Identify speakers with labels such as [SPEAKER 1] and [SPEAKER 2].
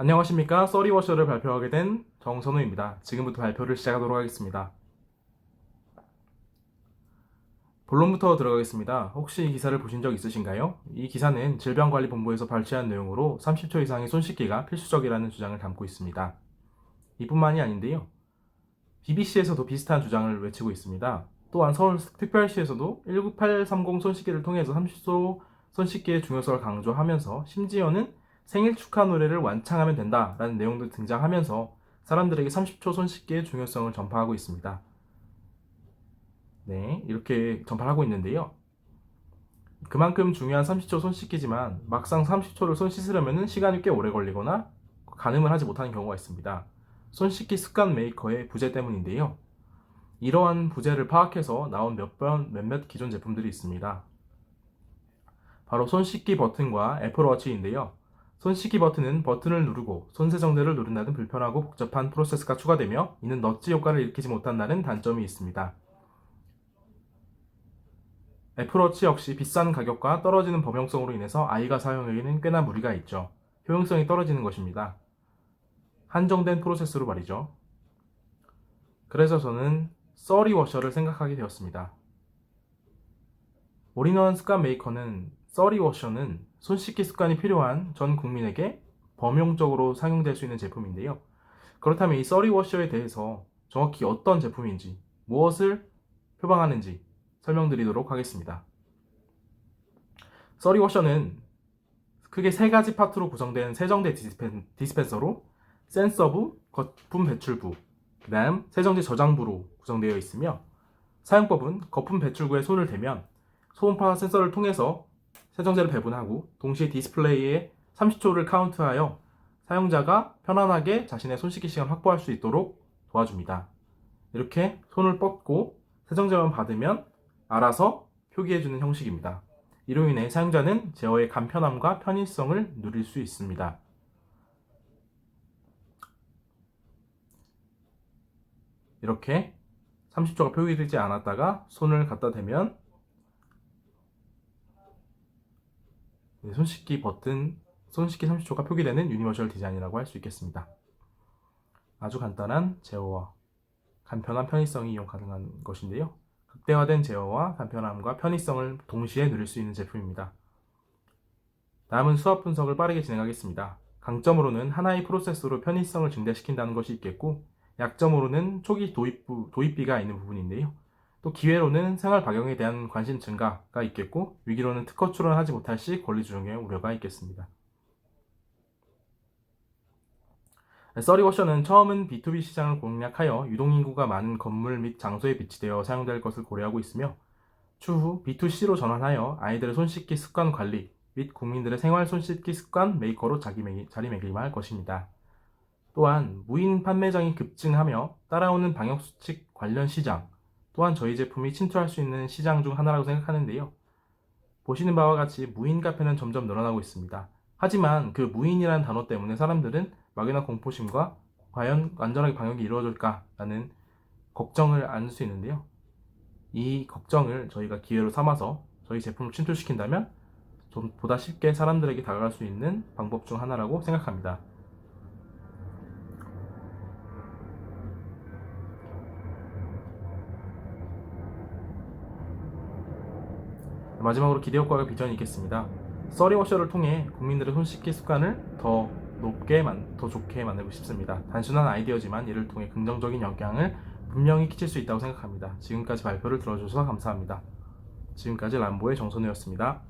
[SPEAKER 1] 안녕하십니까 써리워셔를 발표하게 된 정선우입니다. 지금부터 발표를 시작하도록 하겠습니다. 본론부터 들어가겠습니다. 혹시 이 기사를 보신 적 있으신가요? 이 기사는 질병관리본부에서 발췌한 내용으로 30초 이상의 손 씻기가 필수적이라는 주장을 담고 있습니다. 이뿐만이 아닌데요. BBC에서도 비슷한 주장을 외치고 있습니다. 또한 서울특별시에서도 19830 손 씻기를 통해서 30초 손 씻기의 중요성을 강조하면서 심지어는 생일 축하 노래를 완창하면 된다라는 내용도 등장하면서 사람들에게 30초 손씻기의 중요성을 전파하고 있습니다. 네, 이렇게 전파를 하고 있는데요. 그만큼 중요한 30초 손 씻기지만 막상 30초를 손 씻으려면 시간이 꽤 오래 걸리거나 가늠을 하지 못하는 경우가 있습니다. 손 씻기 습관 메이커의 부재 때문인데요. 이러한 부재를 파악해서 나온 몇 번, 몇몇 기존 제품들이 있습니다. 바로 손 씻기 버튼과 애플워치인데요. 손 씻기 버튼은 버튼을 누르고 손 세정제를 누른다는 불편하고 복잡한 프로세스가 추가되며 이는 넛지 효과를 일으키지 못한다는 단점이 있습니다. 애플워치 역시 비싼 가격과 떨어지는 범용성으로 인해서 아이가 사용하기에는 꽤나 무리가 있죠. 효용성이 떨어지는 것입니다. 한정된 프로세스로 말이죠. 그래서 저는 써리 워셔를 생각하게 되었습니다. 올인원 습관 메이커는 써리 워셔는 손 씻기 습관이 필요한 전 국민에게 범용적으로 사용될 수 있는 제품인데요. 그렇다면 이 써리워셔에 대해서 정확히 어떤 제품인지, 무엇을 표방하는지 설명드리도록 하겠습니다. 써리워셔는 크게 세 가지 파트로 구성된 세정제 디스펜, 디스펜서로 센서부, 거품 배출부, 그 다음 세정제 저장부로 구성되어 있으며 사용법은 거품 배출구에 손을 대면 소음파 센서를 통해서 세정제를 배분하고 동시에 디스플레이에 30초를 카운트하여 사용자가 편안하게 자신의 손 씻기 시간 확보할 수 있도록 도와줍니다. 이렇게 손을 뻗고 세정제만 받으면 알아서 표기해주는 형식입니다. 이로 인해 사용자는 제어의 간편함과 편의성을 누릴 수 있습니다. 이렇게 30초가 표기되지 않았다가 손을 갖다 대면 손 씻기 버튼, 손 씻기 30초가 표기되는 유니버셜 디자인이라고 할 수 있겠습니다. 아주 간단한 제어와 간편한 편의성이 이용 가능한 것인데요. 극대화된 제어와 간편함과 편의성을 동시에 누릴 수 있는 제품입니다. 다음은 수압 분석을 빠르게 진행하겠습니다. 강점으로는 하나의 프로세스로 편의성을 증대시킨다는 것이 있겠고, 약점으로는 초기 도입부, 도입비가 있는 부분인데요. 또 기회로는 생활 박용에 대한 관심 증가가 있겠고, 위기로는 특허 출원하지 못할 시 권리 조정의 우려가 있겠습니다. 써리워셔는 처음은 B2B 시장을 공략하여 유동인구가 많은 건물 및 장소에 비치되어 사용될 것을 고려하고 있으며 추후 B2C로 전환하여 아이들의 손 씻기 습관 관리 및 국민들의 생활 손 씻기 습관 메이커로 자리매김할 것입니다. 또한 무인 판매장이 급증하며 따라오는 방역수칙 관련 시장 또한 저희 제품이 침투할 수 있는 시장 중 하나라고 생각하는데요. 보시는 바와 같이 무인 카페는 점점 늘어나고 있습니다. 하지만 그 무인이라는 단어 때문에 사람들은 막연한 공포심과 과연 안전하게 방역이 이루어질까라는 걱정을 안을 수 있는데요. 이 걱정을 저희가 기회로 삼아서 저희 제품을 침투시킨다면 좀 보다 쉽게 사람들에게 다가갈 수 있는 방법 중 하나라고 생각합니다. 마지막으로 기대 효과가 비전이 있겠습니다. 써리워셔를 통해 국민들의 손 씻기 습관을 더 높게, 더 좋게 만들고 싶습니다. 단순한 아이디어지만 이를 통해 긍정적인 영향을 분명히 끼칠 수 있다고 생각합니다. 지금까지 발표를 들어주셔서 감사합니다. 지금까지 람보의 정선우였습니다.